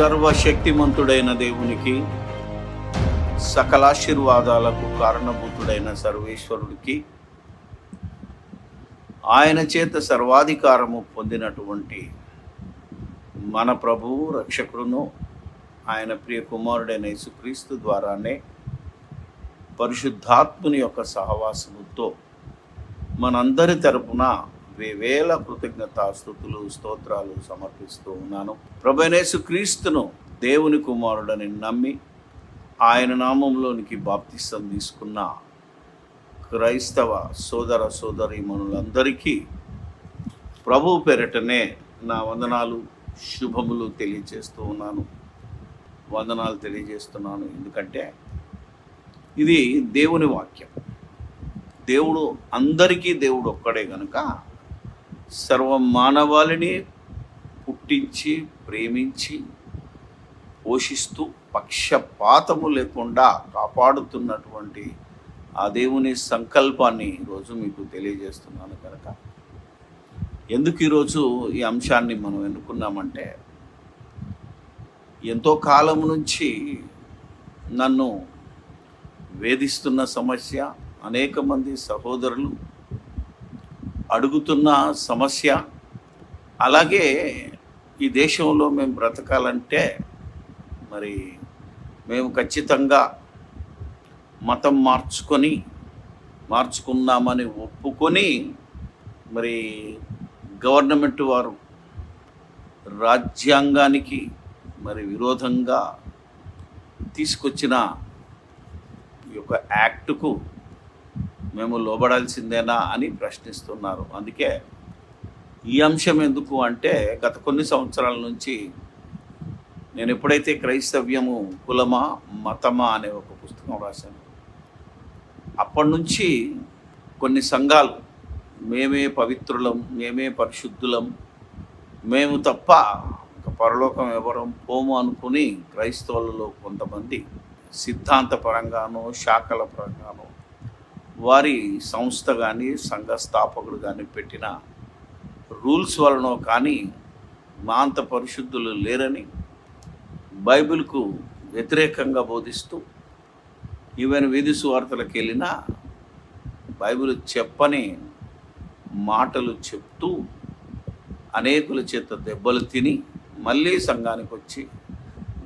సర్వశక్తిమంతుడైన దేవునికి సకలాశీర్వాదాలకు కారణభూతుడైన సర్వేశ్వరుడికి ఆయన చేత సర్వాధికారము పొందినటువంటి మన ప్రభువు రక్షకుడును ఆయన ప్రియ కుమారుడైన యేసుక్రీస్తు ద్వారానే పరిశుద్ధాత్ముని యొక్క సహవాసముతో మనందరి తరపున వేవేల కృతజ్ఞతాస్థుతులు స్తోత్రాలు సమర్పిస్తూ ఉన్నాను. ప్రభనేసు క్రీస్తును దేవుని కుమారుడని నమ్మి ఆయన నామంలోనికి బాప్తిసం తీసుకున్న క్రైస్తవ సోదర సోదరీమణులందరికీ ప్రభు పెరటనే నా వందనాలు శుభములు తెలియజేస్తూ ఉన్నాను. వందనాలు తెలియజేస్తున్నాను. ఎందుకంటే ఇది దేవుని వాక్యం. దేవుడు అందరికీ దేవుడు ఒక్కడే కనుక సర్వ మానవాళిని పుట్టించి ప్రేమించి పోషిస్తూ పక్షపాతము లేకుండా కాపాడుతున్నటువంటి ఆ దేవుని సంకల్పాన్ని ఈరోజు మీకు తెలియజేస్తున్నాను కనుక ఎందుకు ఈరోజు ఈ అంశాన్ని మనం ఎన్నుకున్నామంటే ఎంతో కాలం నుంచి నన్ను వేధిస్తున్న సమస్య అనేక మంది సహోదరులు అడుగుతున్న సమస్య. అలాగే ఈ దేశంలో మేము బ్రతకాలంటే మరి మేము ఖచ్చితంగా మతం మార్చుకొని మార్చుకున్నామని ఒప్పుకొని మరి గవర్నమెంట్ వారు రాజ్యాంగానికి మరి విరోధంగా తీసుకొచ్చిన ఈ యొక్క యాక్టుకు మేము లోబడాల్సిందేనా అని ప్రశ్నిస్తున్నారు. అందుకే ఈ అంశం ఎందుకు అంటే గత కొన్ని సంవత్సరాల నుంచి నేను ఎప్పుడైతే క్రైస్తవ్యము కులమా మతమా అనే ఒక పుస్తకం రాశాను అప్పటి నుంచి కొన్ని సంఘాలు మేమే పవిత్రులం మేమే పరిశుద్ధులం మేము తప్ప ఒక పరలోకం ఎవరం పోము అనుకుని క్రైస్తవులలో కొంతమంది సిద్ధాంతపరంగానో శాఖల పరంగానో వారి సంస్థ కానీ సంఘ స్థాపకుడు కానీ పెట్టిన రూల్స్ వలనో కానీ మా అంత పరిశుద్ధులు లేరని బైబిల్కు వ్యతిరేకంగా బోధిస్తూ ఈవెన్ వీధి సువార్తలకు వెళ్ళినా బైబిల్ చెప్పని మాటలు చెప్తూ అనేకుల చేత దెబ్బలు తిని మళ్ళీ సంఘానికి వచ్చి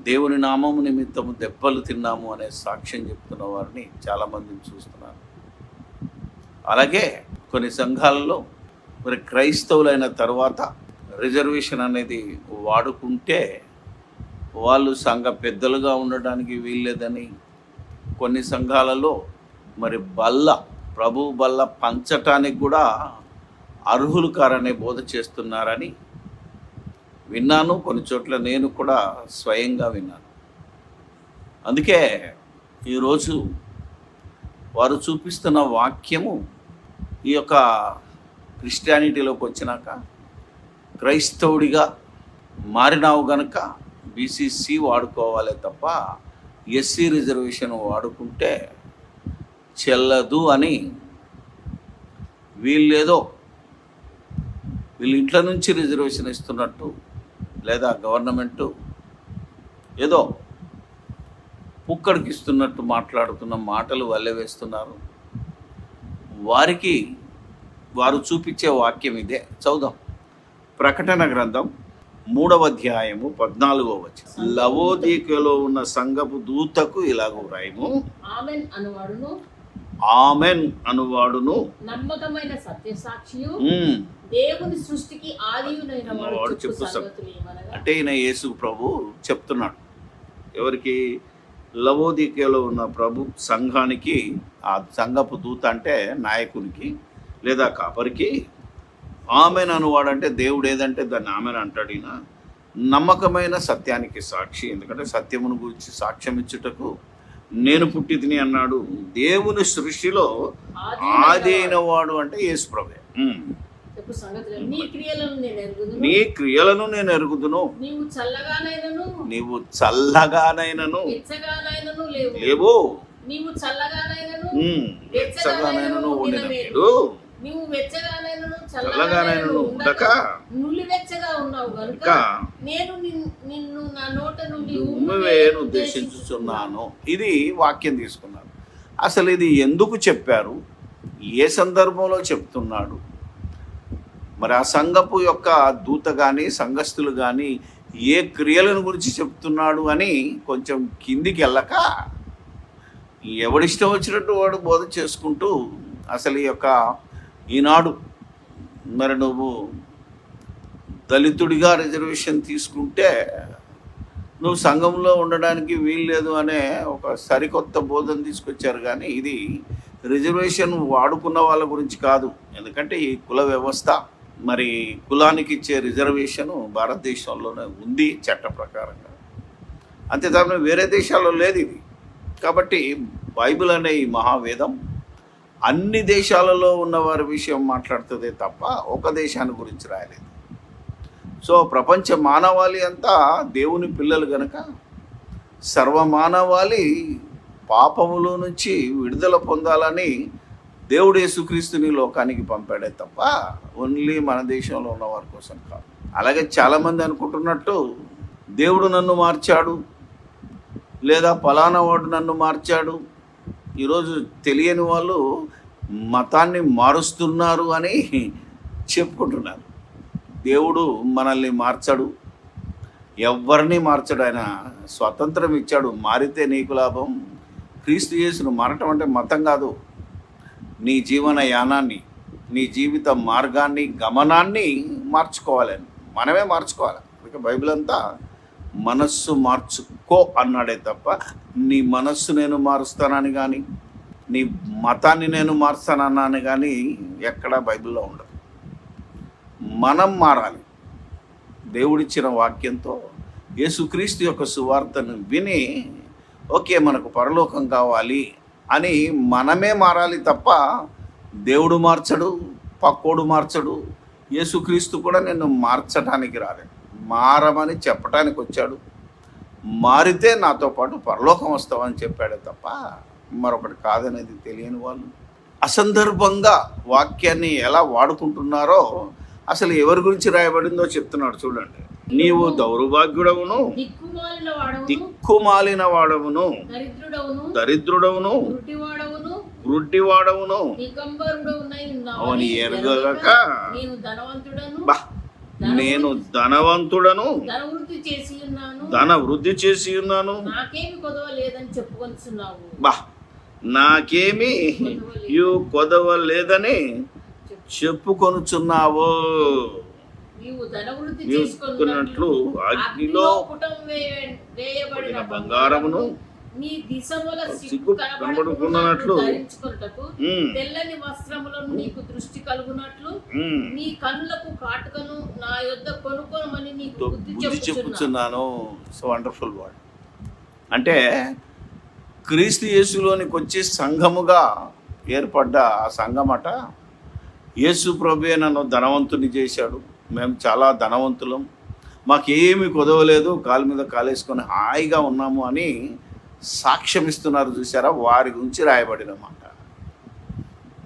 దేవుని నామము నిమిత్తము దెబ్బలు తిన్నాము అనే సాక్ష్యం చెప్తున్న వారిని చాలామందిని చూస్తున్నాను అలాగే కొన్ని సంఘాలలో మరి క్రైస్తవులైన తర్వాత రిజర్వేషన్ అనేది వాడుకుంటే వాళ్ళు సంఘ పెద్దలుగా ఉండడానికి వీల్లేదని కొన్ని సంఘాలలో మరి బల్ల ప్రభు బల్ల పంచటానికి కూడా అర్హులు కారనే బోధ చేస్తున్నారని విన్నాను. కొన్ని చోట్ల నేను కూడా స్వయంగా విన్నాను. అందుకే ఈరోజు వారు చూపిస్తున్న వాక్యము ఈ యొక్క క్రిస్టియానిటీలోకి వచ్చినాక క్రైస్తవుడిగా మారినావు గనక బీసీసీ వాడుకోవాలి తప్ప ఎస్సీ రిజర్వేషన్ వాడుకుంటే చెల్లదు అని వీళ్ళేదో వీళ్ళు ఇంట్లో నుంచి రిజర్వేషన్ ఇస్తున్నట్టు లేదా గవర్నమెంటు ఏదో పుక్కడికిస్తున్నట్టు మాట్లాడుతున్న మాటలు వల్లెవేస్తున్నారు వారికి వారు చూపించే వాక్యం ఇదే. చదుదాం ప్రకటన గ్రంథం మూడవ అధ్యాయము పద్నాలుగో వచ్చి లవోదీకలో ఉన్న సంగపు దూతకు ఇలాగ వ్రాయము. ఆమెన్ అనువాడును. నమ్మకమైన సత్యసాక్షియు. దేవుని సృష్టికి ఆదియునైన వాడు చెప్పు అంటే ఈయన యేసు ప్రభు చెప్తున్నాడు. ఎవరికి? లవోదికలో ఉన్న ప్రభు సంఘానికి ఆ సంఘపు దూత అంటే నాయకునికి లేదా కాపరికి ఆమెన్ అనువాడంటే దేవుడు ఏదంటే దాన్ని ఆమెన్ అంటాడు ఈయన. నమ్మకమైన సత్యానికి సాక్షి. ఎందుకంటే సత్యమును గురించి సాక్ష్యం ఇచ్చుటకు నేను పుట్టి తిని అన్నాడు. దేవుని సృష్టిలో ఆది అయిన వాడు. అంటే యేసు ప్రభే. నీ క్రియలను నేను ఎరుగుదును. నీవు చల్లగానైనను. లేవు. నీవు చల్లగానైనను. నీవు వెచ్చగానైనను ఉండక. ఉన్నావు ఇంకా. నేను నిన్- నిన్ను నా నోట నుండి ఉమ్మివేయను ఉద్దేశించుచున్నాను. ఇది వాక్యం తీసుకున్నాను అసలు ఇది ఎందుకు చెప్పారు? ఏ సందర్భంలో చెప్తున్నాడు? మరి ఆ సంఘపు యొక్క దూత కానీ సంఘస్థులు కానీ ఏ క్రియలను గురించి చెప్తున్నాడు అని కొంచెం కిందికి వెళ్ళక ఎవడిష్టం వచ్చినట్టు వాడు బోధ చేసుకుంటూ అసలు ఈ యొక్క ఈనాడు మరి నువ్వు దళితుడిగా రిజర్వేషన్ తీసుకుంటే నువ్వు సంఘంలో ఉండడానికి వీల్లేదు అనే ఒక సరికొత్త బోధన తీసుకొచ్చారు కానీ ఇది రిజర్వేషన్ వాడుకున్న వాళ్ళ గురించి కాదు. ఎందుకంటే ఈ కుల వ్యవస్థ మరి కులానికి ఇచ్చే రిజర్వేషన్ భారతదేశంలోనే ఉంది చట్ట ప్రకారంగా. అంతే తప్ప వేరే దేశాల్లో లేదు ఇది. కాబట్టి బైబిల్ అనే ఈ మహావేదం అన్ని దేశాలలో ఉన్న వారి విషయం మాట్లాడుతుందే తప్ప ఒక దేశాన్ని గురించి రాయలేదు. సో ప్రపంచ మానవాళి అంతా దేవుని పిల్లలు గనక సర్వమానవాళి పాపములో నుంచి విడుదల పొందాలని దేవుడు యేసుక్రీస్తుని లోకానికి పంపాడే తప్ప ఓన్లీ మన దేశంలో ఉన్న వారి కోసం కాదు. అలాగే చాలామంది అనుకుంటున్నట్టు దేవుడు నన్ను మార్చాడు లేదా పలానా వాడు నన్ను మార్చాడు ఈరోజు తెలియని వాళ్ళు మతాన్ని మారుస్తున్నారు అని చెప్పుకుంటున్నారు. దేవుడు మనల్ని మార్చడు ఎవరిని మార్చడు ఆయన స్వతంత్రం ఇచ్చాడు మారితే నీకు లాభం క్రీస్తు చేసిన మారటం అంటే మతం కాదు. నీ జీవన యానాన్ని నీ జీవిత మార్గాన్ని గమనాన్ని మార్చుకోవాలని మనమే మార్చుకోవాలి. ఇక బైబిల్ అంతా మనస్సు మార్చుకో అన్నాడే తప్ప నీ మనస్సు నేను మారుస్తానని కానీ నీ మతాన్ని నేను మారుస్తానన్నాను కానీ ఎక్కడా బైబిల్లో ఉండదు. మనం మారాలి. దేవుడిచ్చిన వాక్యంతో యేసుక్రీస్తు యొక్క సువార్తను విని ఓకే మనకు పరలోకం కావాలి అని మనమే మారాలి తప్ప దేవుడు మార్చడు పక్కోడు మార్చడు. యేసుక్రీస్తు కూడా నిన్ను మార్చడానికి రాలేదు. మారమని చెప్పడానికి వచ్చాడు. మారితే నాతో పాటు పరలోకం వస్తావని చెప్పాడే తప్ప మరొకటి కాదనేది తెలియని వాళ్ళు. అసందర్భంగా వాక్యాన్ని ఎలా వాడుకుంటున్నారో అసలు ఎవరి గురించి రాయబడిందో చెప్తున్నాడు చూడండి. నీవు దౌర్భాగ్యుడవును. దిక్కుమాలిన వాడవును దరిద్రుడవును. గుడ్డివాడవును అవని ఎరుగక నేను ధనవంతుడను. ధన వృద్ధి చేసి ఉన్నాను బా నాకేమి యు కొదవ లేదని చెప్పుకొనుచున్నావు. చేసుకున్నట్లు అగ్నిలో పడిన బంగారమును నీ దిశముల సిగ్గు సిగ్గు కనబడుకున్నట్లు తెల్లని వస్త్రములను నీకు దృష్టి కలుగునట్లు. నీ కన్నులకు కాటుకను నా యొద్ద కొనుక్కోమని నీకు బుద్ధి బుద్ధి చెప్పుచున్నా చెప్పుచున్నాను. సో వండర్ఫుల్ వర్డ్ అంటే క్రీస్తు యేసులోనికి వచ్చి సంఘముగా ఏర్పడ్డ ఆ సంఘమట యేసు ప్రభుయే నన్ను ధనవంతుని చేశాడు. మేము చాలా ధనవంతులం. మాకేమీ కుదవలేదు కాలు మీద కాలేసుకొని హాయిగా ఉన్నాము అని సాక్ష్యం ఇస్తున్నారు చూసారా వారి గురించి రాయబడిన మాట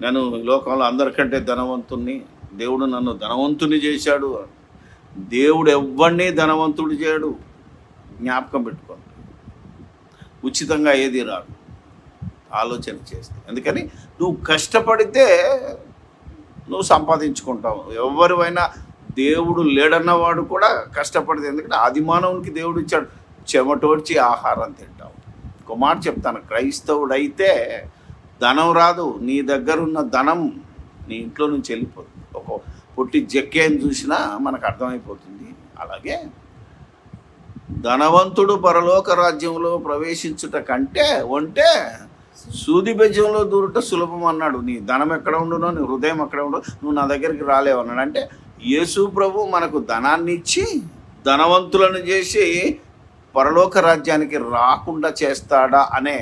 నేను లోకంలో అందరికంటే ధనవంతుణ్ణి దేవుడు నన్ను ధనవంతుని చేశాడు. దేవుడు ఎవ్వడిని ధనవంతుడు చేయడు. జ్ఞాపకం పెట్టుకోండి. ఉచితంగా ఏది రాదు. ఆలోచన చేస్తే. ఎందుకని? నువ్వు కష్టపడితే నువ్వు సంపాదించుకుంటావు. ఎవరివైనా దేవుడు లేడన్నవాడు కూడా కష్టపడితే ఎందుకంటే ఆది మానవునికి దేవుడు ఇచ్చాడు చెమటోడ్చి ఆహారం తింటావు. కుమార్ చెప్తాను క్రైస్తవుడైతే ధనం రాదు నీ దగ్గర ఉన్న ధనం నీ ఇంట్లో నుంచి వెళ్ళిపోతుంది ఒక పొట్టి జక్కేని చూసినా మనకు అర్థమైపోతుంది. అలాగే ధనవంతుడు పరలోక రాజ్యంలో ప్రవేశించుట కంటే ఉంటే సూది బెజ్యంలో దూరుట సులభం అన్నాడు. నీ ధనం ఎక్కడ ఉండునో నీ హృదయం ఎక్కడ ఉండు నువ్వు నా దగ్గరికి రాలేవు అన్నాడు. అంటే యేసు ప్రభు మనకు ధనాన్ని ఇచ్చి ధనవంతులను చేసి పరలోక రాజ్యానికి రాకుండా చేస్తాడా అనే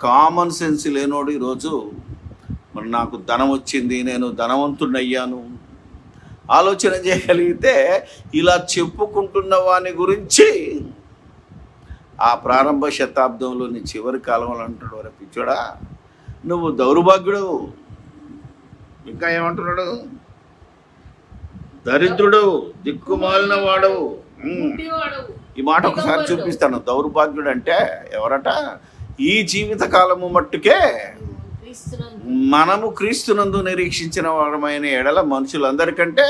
కామన్ సెన్స్ లేనోడు ఈరోజు మరి నాకు ధనం వచ్చింది నేను ధనవంతుడిని అయ్యాను ఆలోచన చేయగలిగితే ఇలా చెప్పుకుంటున్న వాని గురించి ఆ ప్రారంభ శతాబ్దంలోని చివరి కాలంలో అంటాడు వరే పిచ్చోడా నువ్వు దౌర్భాగ్యుడు ఇంకా ఏమంటున్నాడు? దరిద్రుడు దిక్కుమాలిన వాడవు ఈ మాట ఒకసారి చూపిస్తాను. దౌర్భాగ్యుడు అంటే ఎవరట? ఈ జీవిత కాలము మట్టుకే మనము క్రీస్తునందు నిరీక్షించిన వారమైన ఎడల మనుషులందరికంటే.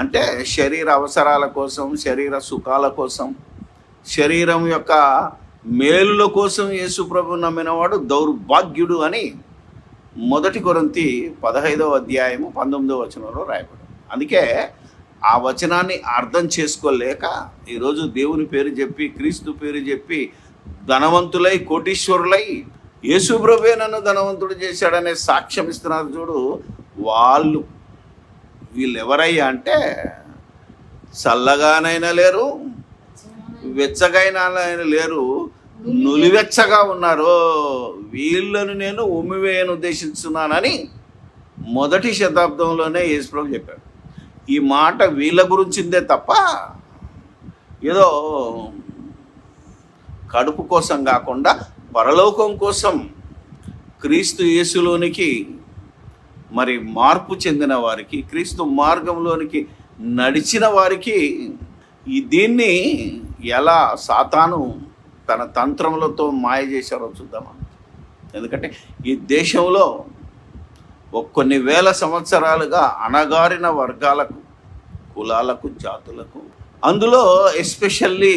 అంటే శరీర అవసరాల కోసం శరీర సుఖాల కోసం శరీరం యొక్క మేలుల కోసం యేసు ప్రభు నమ్మినవాడు దౌర్భాగ్యుడు అని మొదటి కొరంతి పదహైదవ అధ్యాయము పంతొమ్మిదవ వచనంలో రాయబడి అందుకే ఆ వచనాన్ని అర్థం చేసుకోలేక ఈరోజు దేవుని పేరు చెప్పి క్రీస్తు పేరు చెప్పి ధనవంతులై కోటీశ్వరులై యేసుప్రభే నన్ను ధనవంతుడు చేశాడనే సాక్ష్యం ఇస్తున్నారు చూడు వాళ్ళు. వీళ్ళు ఎవరయ్యా అంటే చల్లగానైనా లేరు వెచ్చగైనా లేరు నులివెచ్చగా ఉన్నారు. వీళ్ళను నేను ఉమ్మివేయను ఉద్దేశిస్తున్నానని మొదటి శతాబ్దంలోనే యేసుప్రభు చెప్పాడు. ఈ మాట వీళ్ళ గురించిందే తప్ప ఏదో కడుపు కోసం కాకుండా పరలోకం కోసం క్రీస్తు యేసులోనికి మరి మార్పు చెందిన వారికి క్రీస్తు మార్గంలోనికి నడిచిన వారికి ఈ దీన్ని ఎలా సాతాను తన తంత్రములతో మాయ చేశారో చూద్దామా? ఎందుకంటే ఈ దేశంలో ఒక కొన్ని వేల సంవత్సరాలుగా అణగారిన వర్గాలకు కులాలకు జాతులకు. అందులో ఎస్పెషల్లీ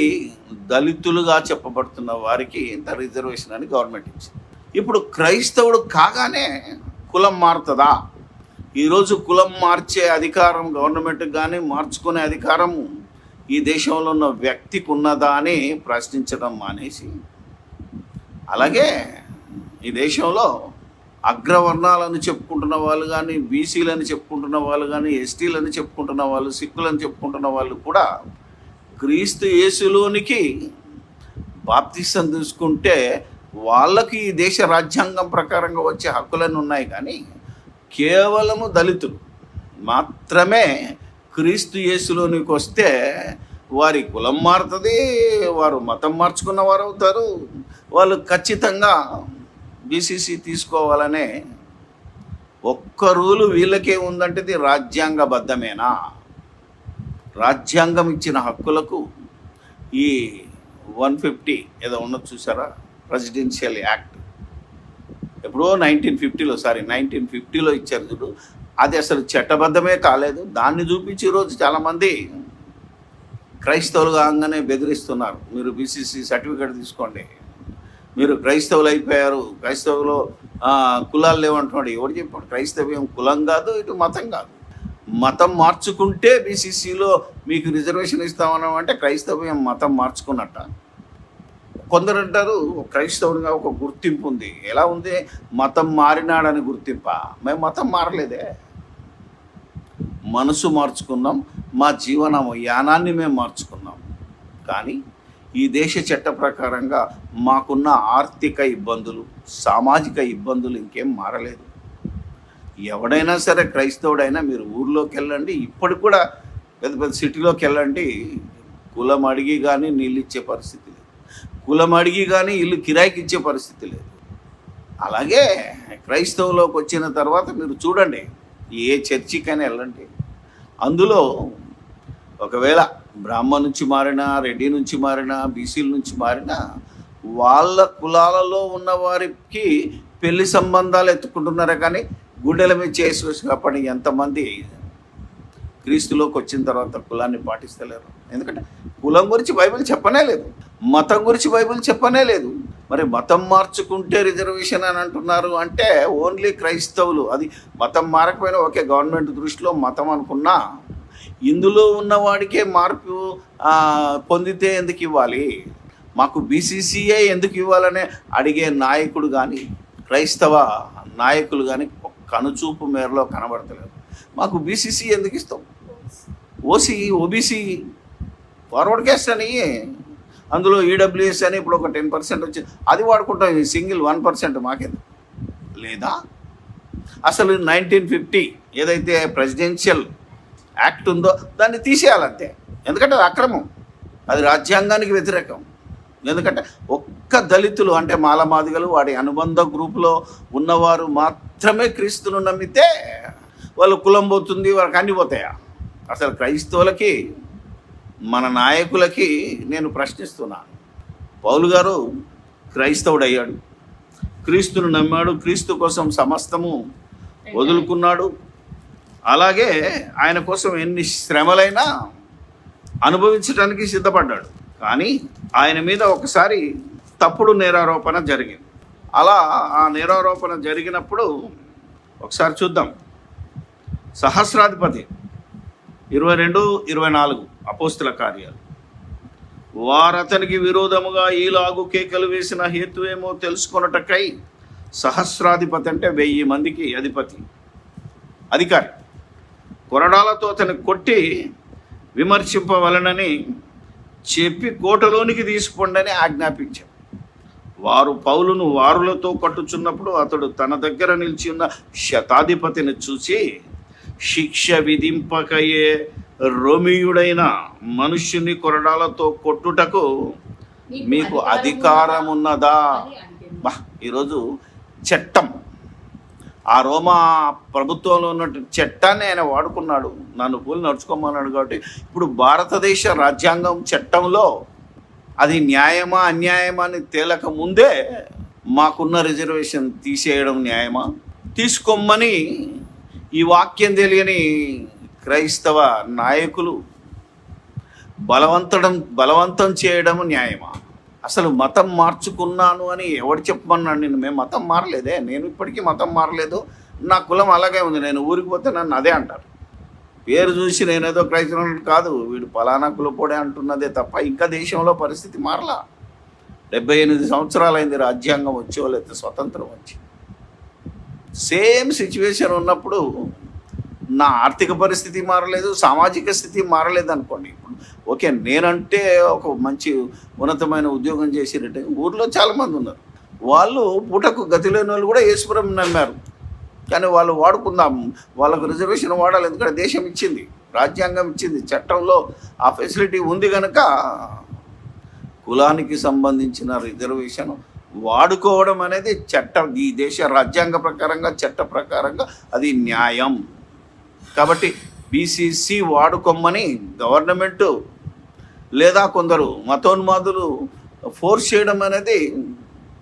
దళితులుగా చెప్పబడుతున్న వారికి ఇంత రిజర్వేషన్ అని గవర్నమెంట్ ఇచ్చింది. ఇప్పుడు క్రైస్తవుడు కాగానే కులం మారుతుందా? ఈరోజు కులం మార్చే అధికారం గవర్నమెంట్కి కానీ మార్చుకునే అధికారం ఈ దేశంలో ఉన్న వ్యక్తికి ఉన్నదా అని ప్రశ్నించడం మానేసి అలాగే ఈ దేశంలో అగ్రవర్ణాలను చెప్పుకుంటున్న వాళ్ళు కానీ బీసీలని చెప్పుకుంటున్న వాళ్ళు కానీ ఎస్టీలని చెప్పుకుంటున్న వాళ్ళు సిక్కులని చెప్పుకుంటున్న వాళ్ళు కూడా క్రీస్తు యేసులోనికి బాప్తిసం తీసుకుంటే వాళ్ళకి ఈ దేశ రాజ్యాంగం ప్రకారంగా వచ్చే హక్కులన్నీ ఉన్నాయి కానీ కేవలము దళితులు మాత్రమే క్రీస్తు యేసులోనికి వస్తే వారి కులం మారుతుంది వారు మతం మార్చుకున్న వారు అవుతారు వాళ్ళు ఖచ్చితంగా బీసీసీ తీసుకోవాలనే ఒక్క రూలు వీళ్ళకే ఉందంటే ఇది రాజ్యాంగబద్ధమేనా? రాజ్యాంగం ఇచ్చిన హక్కులకు ఈ వన్ ఫిఫ్టీ ఏదో ఉన్నది చూసారా? Presidential act. ఎప్పుడో నైన్టీన్ ఫిఫ్టీలో సారీ నైన్టీన్ ఫిఫ్టీలో ఇచ్చారు చూడు. అది అసలు చట్టబద్ధమే కాలేదు. దాన్ని చూపించి ఈరోజు చాలామంది క్రైస్తవులు కాగానే బెదిరిస్తున్నారు. మీరు బీసీసీ సర్టిఫికేట్ తీసుకోండి. మీరు క్రైస్తవులు అయిపోయారు క్రైస్తవులు కులాలు లేవంటున్నాడు ఎవరు చెప్పాడు? క్రైస్తవ్యం కులం కాదు ఇటు మతం కాదు. మతం మార్చుకుంటే బీసీసీలో మీకు రిజర్వేషన్ ఇస్తామన్నాం అంటే క్రైస్తవ్యం మతం మార్చుకున్నట్ట. కొందరు అంటారు క్రైస్తవునిగా ఒక గుర్తింపు ఉంది. ఎలా ఉంది? మతం మారినాడని గుర్తింప? మేము మతం మారలేదే. మనసు మార్చుకున్నాం మా జీవన యానాన్ని మేము మార్చుకున్నాం. కానీ ఈ దేశ చట్ట ప్రకారంగా మాకున్న ఆర్థిక ఇబ్బందులు సామాజిక ఇబ్బందులు ఇంకేం మారలేదు. ఎవడైనా సరే క్రైస్తవుడైనా మీరు ఊర్లోకి వెళ్ళండి ఇప్పటికి కూడా పెద్ద పెద్ద సిటీలోకి వెళ్ళండి కులం అడిగి కానీ నీళ్ళు ఇచ్చే పరిస్థితి లేదు. కులం అడిగి కానీ ఇల్లు కిరాయికి ఇచ్చే పరిస్థితి లేదు. అలాగే క్రైస్తవులోకి వచ్చిన తర్వాత మీరు చూడండి ఏ చర్చికైనా వెళ్ళండి. అందులో ఒకవేళ బ్రాహ్మ నుంచి మారినా రెడ్డి నుంచి మారినా బీసీల నుంచి మారినా వాళ్ళ కులాలలో ఉన్న వారికి పెళ్ళి సంబంధాలు ఎత్తుకుంటున్నారు కానీ గుండెల మీద చేసి కాపాడి ఎంతమంది క్రీస్తులోకి వచ్చిన తర్వాత కులాన్ని పాటిస్తలేరు. ఎందుకంటే కులం గురించి బైబిల్ చెప్పనే లేదు మతం గురించి బైబిల్ చెప్పనే లేదు. మరి మతం మార్చుకుంటే రిజర్వేషన్ అని అంటున్నారు అంటే ఓన్లీ క్రైస్తవులు. అది మతం మారకపోయినా ఓకే గవర్నమెంట్ దృష్టిలో మతం అనుకున్నా ఇందులో ఉన్నవాడికే మార్పు పొందితే ఎందుకు ఇవ్వాలి? మాకు బీసీసీఏ ఎందుకు ఇవ్వాలనే అడిగే నాయకుడు కానీ క్రైస్తవ నాయకులు కానీ కనుచూపు మేరలో కనబడతలేదు. మాకు బీసీసీ ఎందుకు ఇస్తాం? ఓసీ ఓబీసీ ఫార్వర్డ్ క్యాస్ట్ అని. అందులో ఈడబ్ల్యూఎస్ అని ఇప్పుడు ఒక టెన్ పర్సెంట్ వచ్చి అది వాడుకుంటాం ఈ సింగిల్ వన్ పర్సెంట్ మాకేది లేదా? అసలు నైన్టీన్ ఫిఫ్టీ ఏదైతే ప్రెసిడెన్షియల్ యాక్ట్ ఉందో దాన్ని తీసేయాలంతే. ఎందుకంటే అది అక్రమం. అది రాజ్యాంగానికి వ్యతిరేకం. ఎందుకంటే ఒక్క దళితులు అంటే మాలమాదిగలు వాడి అనుబంధ గ్రూపులో ఉన్నవారు మాత్రమే క్రీస్తును నమ్మితే వాళ్ళు కులం పోతుంది వాళ్ళకి అన్ని పోతాయా? అసలు క్రైస్తవులకి మన నాయకులకి నేను ప్రశ్నిస్తున్నాను. పౌలు గారు క్రైస్తవుడయ్యాడు. క్రీస్తును నమ్మాడు క్రీస్తు కోసం సమస్తము వదులుకున్నాడు. అలాగే ఆయన కోసం ఎన్ని శ్రమలైనా అనుభవించడానికి సిద్ధపడ్డాడు. కానీ ఆయన మీద ఒకసారి తప్పుడు నేరారోపణ జరిగింది. అలా ఆ నేరారోపణ జరిగినప్పుడు ఒకసారి చూద్దాం. సహస్రాధిపతి ఇరవై రెండు ఇరవై నాలుగు అపోస్తుల కార్యాలు. వారతనికి విరోధముగా ఈలాగు కేకలు వేసిన హేతు ఏమో తెలుసుకొనుటకై సహస్రాధిపతి అంటే వెయ్యి మందికి అధిపతి అధికారి. కొరడాలతో అతను కొట్టి విమర్శింపవలనని చెప్పి కోటలోనికి తీసుకోండని ఆజ్ఞాపించాం వారు పౌలును వారులతో కట్టుచున్నప్పుడు అతడు తన దగ్గర నిలిచి ఉన్న శతాధిపతిని చూసి శిక్ష విధింపకయే రోమియుడైన మనుష్యుని కొరడాలతో కొట్టుటకు మీకు అధికారం ఉన్నదా. బా ఈరోజు చట్టం. ఆ రోమా ప్రభుత్వంలో ఉన్న చట్టాన్ని ఆయన వాడుకున్నాడు. నన్ను పూలు నడుచుకోమన్నాడు కాబట్టి ఇప్పుడు భారతదేశ రాజ్యాంగం చట్టంలో అది న్యాయమా అన్యాయమా అని తేలక ముందే మాకున్న రిజర్వేషన్ తీసేయడం న్యాయమా? తీసుకోమని ఈ వాక్యం తెలియని క్రైస్తవ నాయకులు బలవంతడం బలవంతం చేయడం న్యాయమా? అసలు మతం మార్చుకున్నాను అని ఎవడు చెప్పమన్నాడు నేను మేము మతం మారలేదే. నేను ఇప్పటికీ మతం మారలేదు. నా కులం అలాగే ఉంది. నేను ఊరికి పోతే నన్ను అదే అంటారు. పేరు చూసి నేనేదో క్రైస్తవుడు కాదు. వీడు పలానా కులపోడే అంటున్నదే తప్ప ఇంకా దేశంలో పరిస్థితి మారలా. డెబ్బై ఎనిమిది సంవత్సరాలైంది రాజ్యాంగం వచ్చో లేకపోతే స్వతంత్రం వచ్చి. సేమ్ సిచ్యువేషన్ ఉన్నప్పుడు నా ఆర్థిక పరిస్థితి మారలేదు సామాజిక స్థితి మారలేదు అనుకోండి. ఇప్పుడు ఓకే నేనంటే ఒక మంచి ఉన్నతమైన ఉద్యోగం చేసినట్టే ఊర్లో చాలామంది ఉన్నారు. వాళ్ళు పూటకు గతి లేని వాళ్ళు కూడా ఈశ్వరం నమ్మారు. కానీ వాళ్ళు వాడుకుందాం వాళ్ళకు రిజర్వేషన్ వాడాలి ఎందుకంటే దేశం ఇచ్చింది రాజ్యాంగం ఇచ్చింది చట్టంలో ఆ ఫెసిలిటీ ఉంది కనుక కులానికి సంబంధించిన రిజర్వేషన్ వాడుకోవడం అనేది చట్టం ఈ దేశ రాజ్యాంగ ప్రకారంగా చట్ట ప్రకారంగా అది న్యాయం. కాబట్టి బీసీసీ వాడుకోమని గవర్నమెంటు లేదా కొందరు మతోన్మాదులు ఫోర్స్ చేయడం అనేది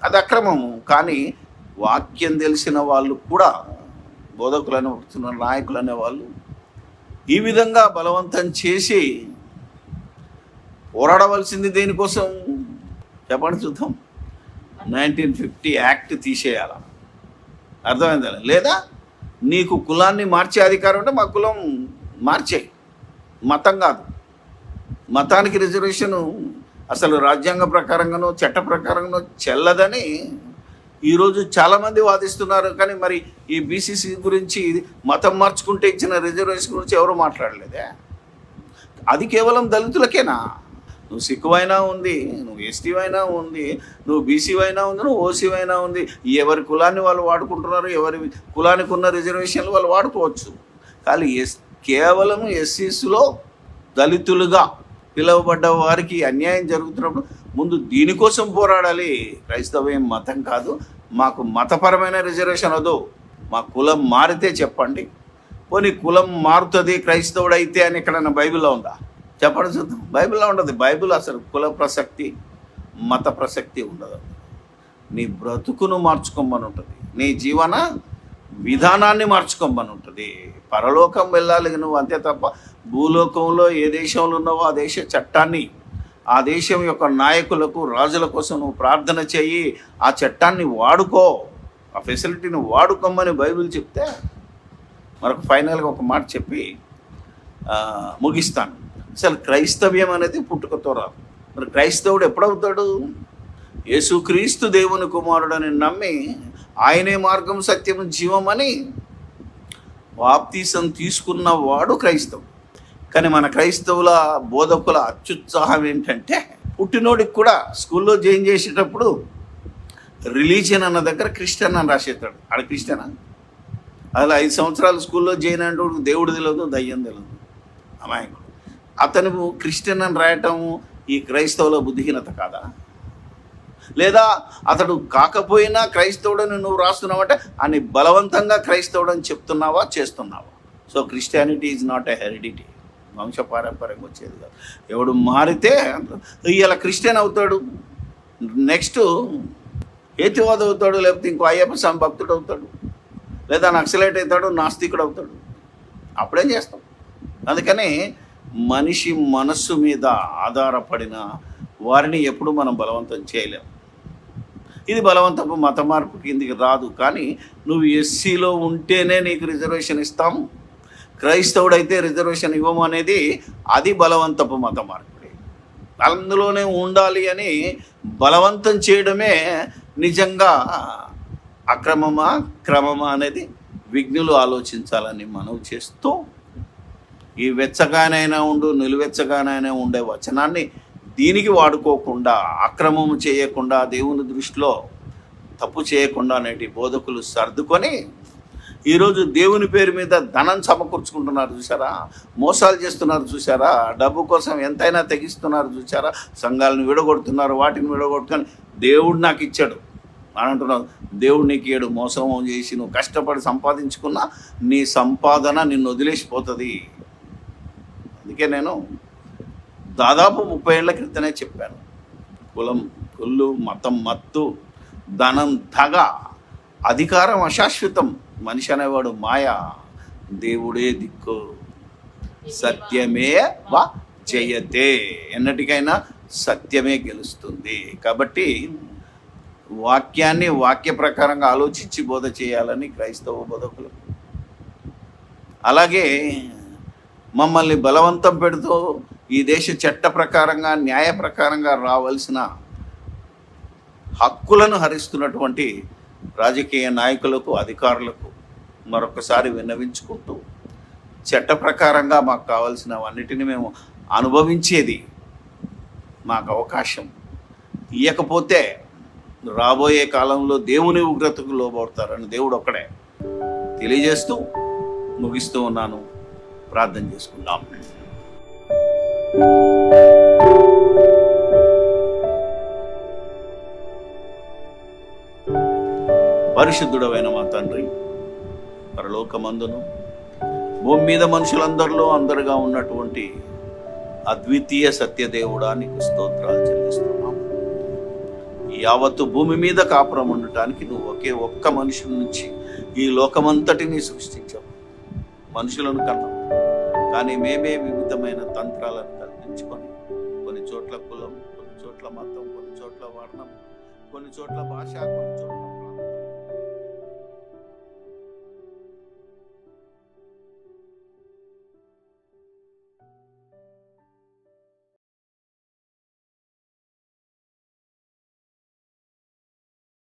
అది అక్రమము. కానీ వాక్యం తెలిసిన వాళ్ళు కూడా బోధకులను వస్తున్న నాయకులు అనే వాళ్ళు ఈ విధంగా బలవంతం చేసి పోరాడవలసింది దేనికోసం? చెప్పండి చూద్దాం. నైన్టీన్ ఫిఫ్టీ యాక్ట్ తీసేయాల? అర్థమైందా? లేదా నీకు కులాన్ని మార్చే అధికారం ఉంటే మా కులం మార్చేయి మతం కాదు. మతానికి రిజర్వేషన్ అసలు రాజ్యాంగ ప్రకారంగానో చట్ట ప్రకారంగానో చెల్లదని ఈరోజు చాలామంది వాదిస్తున్నారు. కానీ మరి ఈ బీసీసీ గురించి మతం మార్చుకుంటే ఇచ్చిన రిజర్వేషన్ గురించి ఎవరు మాట్లాడలేదే? అది కేవలం దళితులకేనా? నువ్వు సిక్కు అయినా ఉంది నువ్వు ఎస్టీ అయినా ఉంది నువ్వు బీసీ అయినా ఉంది నువ్వు ఓసీ అయినా ఉంది. ఎవరి కులాన్ని వాళ్ళు వాడుకుంటున్నారు ఎవరి కులానికి ఉన్న రిజర్వేషన్లు వాళ్ళు వాడుకోవచ్చు. కానీ ఎస్ కేవలం ఎస్సీస్లో దళితులుగా పిలువబడ్డ వారికి అన్యాయం జరుగుతున్నప్పుడు ముందు దీనికోసం పోరాడాలి. క్రైస్తవం మతం కాదు. మాకు మతపరమైన రిజర్వేషన్ వద్దు. మా కులం మారితే చెప్పండి. పోనీ కులం మారుతుంది క్రైస్తవుడు అయితే అని ఎక్కడైనా బైబిల్లో ఉందా? చెప్పడం చూద్దాం. బైబిల్లో ఉండదు బైబిల్ అసలు కుల ప్రసక్తి మత ప్రసక్తి ఉండదు. నీ బ్రతుకును మార్చుకోమని ఉంటుంది. నీ జీవన విధానాన్ని మార్చుకోమని ఉంటుంది. పరలోకం వెళ్ళాలి నువ్వు అంతే తప్ప భూలోకంలో ఏ దేశంలో ఉన్నావో ఆ దేశ చట్టాన్ని ఆ దేశం యొక్క నాయకులకు రాజుల కోసం నువ్వు ప్రార్థన చేయి ఆ చట్టాన్ని వాడుకో ఆ ఫెసిలిటీని వాడుకోమని బైబిల్ చెప్తే మరొక ఫైనల్గా ఒక మాట చెప్పి ముగిస్తాను. అసలు క్రైస్తవ్యం అనేది పుట్టుకతో రాదు. మరి క్రైస్తవుడు ఎప్పుడవుతాడు? యేసుక్రీస్తు దేవుని కుమారుడని నమ్మి ఆయనే మార్గం సత్యం జీవం అని తీసుకున్నవాడు క్రైస్తవు. క్రైస్తవుడు కానీ మన క్రైస్తవుల బోధకుల అత్యుత్సాహం ఏంటంటే పుట్టినోడికి కూడా స్కూల్లో జాయిన్ చేసేటప్పుడు రిలీజియన్ అన్న దగ్గర క్రిస్టియన్ అని రాసేస్తాడు. ఆడ క్రిస్టియనా? అలా ఐదు సంవత్సరాలు స్కూల్లో జాయిన్ అంటూ దేవుడు తెలియదు దయ్యం తెలియదు అమాయకుడు. అతను క్రిస్టియన్ అని రాయటం ఈ క్రైస్తవుల బుద్ధిహీనత కాదా? లేదా అతడు కాకపోయినా క్రైస్తవుడని నువ్వు రాస్తున్నావంటే అని బలవంతంగా క్రైస్తవుడని చెప్తున్నావా చేస్తున్నావా? So Christianity is not a heredity వంశపారంపర్యంగా వచ్చేది కాదు. ఎవడు మారితే ఇలా క్రిస్టియన్ అవుతాడు. నెక్స్ట్ హేతువాదం అవుతాడు లేకపోతే ఇంకో అయ్యప్ప స్వామి భక్తుడు అవుతాడు. లేదా నక్సలైట్ అవుతాడు నాస్తికుడు అవుతాడు. అప్పుడేం చేస్తాం? అందుకని మనిషి మనస్సు మీద ఆధారపడిన వారిని ఎప్పుడు మనం బలవంతం చేయలేం. ఇది బలవంతపు మత మార్పు కిందికి రాదు. కానీ నువ్వు ఎస్సీలో ఉంటేనే నీకు రిజర్వేషన్ ఇస్తాం. క్రైస్తవుడైతే రిజర్వేషన్ ఇవ్వము అనేది అది బలవంతపు మత మార్పుడే అందులోనే ఉండాలి అని బలవంతం చేయడమే నిజంగా అక్రమమా క్రమమా అనేది విఘ్నులు ఆలోచించాలని మనం చేస్తూ ఈ వెచ్చగానైనా ఉండు నిలువెచ్చగానైనా ఉండే వచనాన్ని దీనికి వాడుకోకుండా అక్రమము చేయకుండా దేవుని దృష్టిలో తప్పు చేయకుండా నేటి బోధకులు సర్దుకొని ఈరోజు దేవుని పేరు మీద ధనం సమకూర్చుకుంటున్నారు చూసారా మోసాలు చేస్తున్నారు చూసారా డబ్బు కోసం ఎంతైనా తెగిస్తున్నారు చూసారా సంఘాలను విడగొడుతున్నారు వాటిని విడగొట్టుకొని దేవుడు నాకు ఇచ్చాడు. అని అంటున్నావు దేవుడు నీకు ఏడు మోసం చేసి నువ్వు కష్టపడి సంపాదించుకున్నా నీ సంపాదన నిన్ను వదిలేసిపోతుంది. అందుకే నేను దాదాపు ముప్పై ఏళ్ళ క్రితమే చెప్పాను. కులం కుళ్ళు మతం మత్తు ధనం తగ అధికారం అశాశ్వతం మనిషి అనేవాడు మాయ దేవుడే దిక్కు. సత్యమే వా జయతే ఎన్నటికైనా సత్యమే గెలుస్తుంది. కాబట్టి వాక్యాన్ని వాక్య ప్రకారంగా ఆలోచించి బోధ చేయాలని క్రైస్తవ బోధకులు. అలాగే మమ్మల్ని బలవంతం పెడుతూ ఈ దేశ చట్ట ప్రకారంగా న్యాయ ప్రకారంగా రావాల్సిన హక్కులను హరిస్తున్నటువంటి రాజకీయ నాయకులకు అధికారులకు మరొకసారి విన్నవించుకుంటూ చట్ట ప్రకారంగా మాకు కావాల్సినవన్నిటిని మేము అనుభవించేది మాకు అవకాశం ఇవ్వకపోతే రాబోయే కాలంలో దేవుని ఉగ్రతకు లోబడతారని దేవుడు ఒక్కడే తెలియజేస్తూ ముగిస్తూ ఉన్నాను. ప్రార్థన చేసుకుందాం. పరిశుద్ధుడమైన మా తండ్రి పరలోకమందును భూమి మీద మనుషులందరిలో అందరుగా ఉన్నటువంటి అద్వితీయ సత్యదేవుడానికి స్తోత్రాలు చెల్లిస్తున్నాం. యావత్తు భూమి మీద కాపురం ఉండటానికి నువ్వు ఒకే ఒక్క మనుషుల నుంచి ఈ లోకమంతటిని సృష్టించావు. మనుషులను కన్నావు. కానీ మేమే వివిధమైన తంత్రాలను కల్పించుకొని కొన్ని చోట్ల కులం కొన్ని చోట్ల మతం కొన్ని చోట్ల వర్ణం కొన్ని చోట్ల భాష కొన్ని చోట్ల